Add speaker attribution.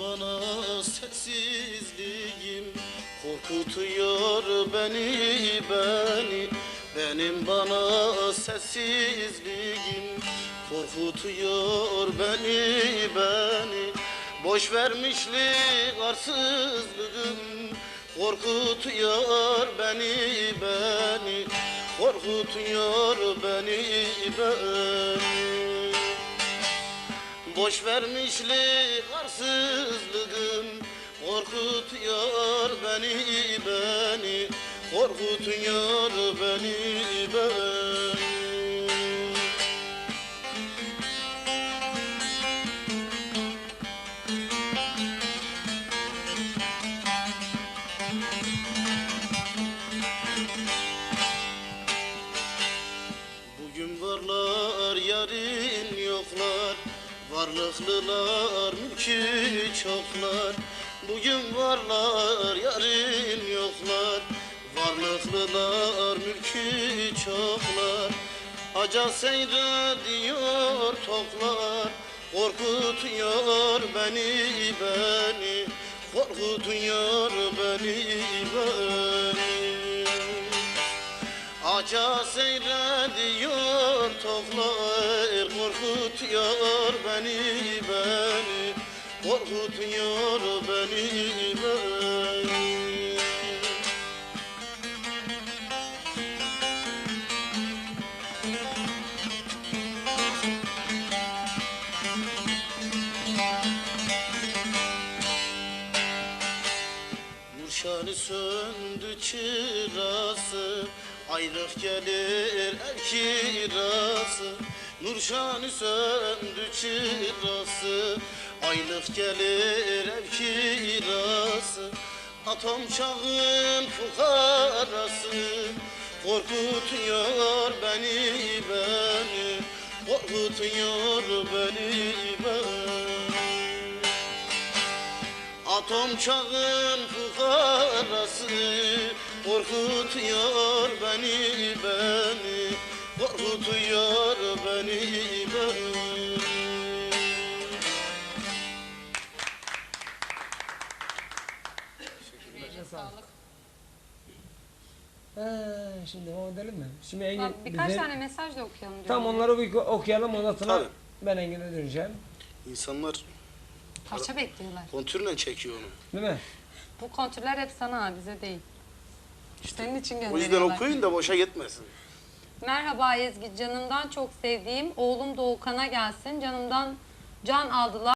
Speaker 1: Bana sessizliğim. Korkutuyor beni beni. Benim bana sessizliğim. Korkutuyor beni beni. Boş vermişlik arsızlığım. Korkutuyor beni beni. Korkutuyor beni beni. Boş vermişlik arsızlığım Korkutuyor beni beni. Korkutuyor beni Varlıklılar mülkü çoklar Bugün varlar yarın yoklar. Varlıklılar mülkü çoklar Aca seyrediyor toklar Korkutuyor beni beni Korkutuyor beni beni. Aca seyrediyor toklar Korkutuyor beni beni. Korkutuyor beni beni. Nurşanı söndü çırası Aylık gelir ev kirası Nurşanı söndü çırası Aylık gelir ev kirası Atom çağın fukarası Korkutuyor beni beni Korkutuyor beni beni Atom çağın fukarası Korkutuyor beni beni Korkutuyor
Speaker 2: Sağlık.
Speaker 3: He, şimdi devam edelim mi? Şimdi Engin
Speaker 2: Bak, birkaç
Speaker 3: bize-
Speaker 2: tane mesaj da okuyalım.
Speaker 3: Tam
Speaker 2: diyorum.
Speaker 3: onları bir okuyalım ondan sonra
Speaker 1: Tabii.
Speaker 3: ben Engin'e döneceğim.
Speaker 1: İnsanlar
Speaker 2: Parça bekliyorlar.
Speaker 1: kontürle çekiyor onu.
Speaker 3: Değil mi?
Speaker 2: Bu kontürler hep sana, bize değil. Senin için
Speaker 1: O
Speaker 2: gönderiyorlar.
Speaker 1: yüzden okuyun da boşa gitmesin.
Speaker 2: Merhaba Ezgi, canımdan çok sevdiğim oğlum Doğukan'a gelsin. Canımdan can aldılar.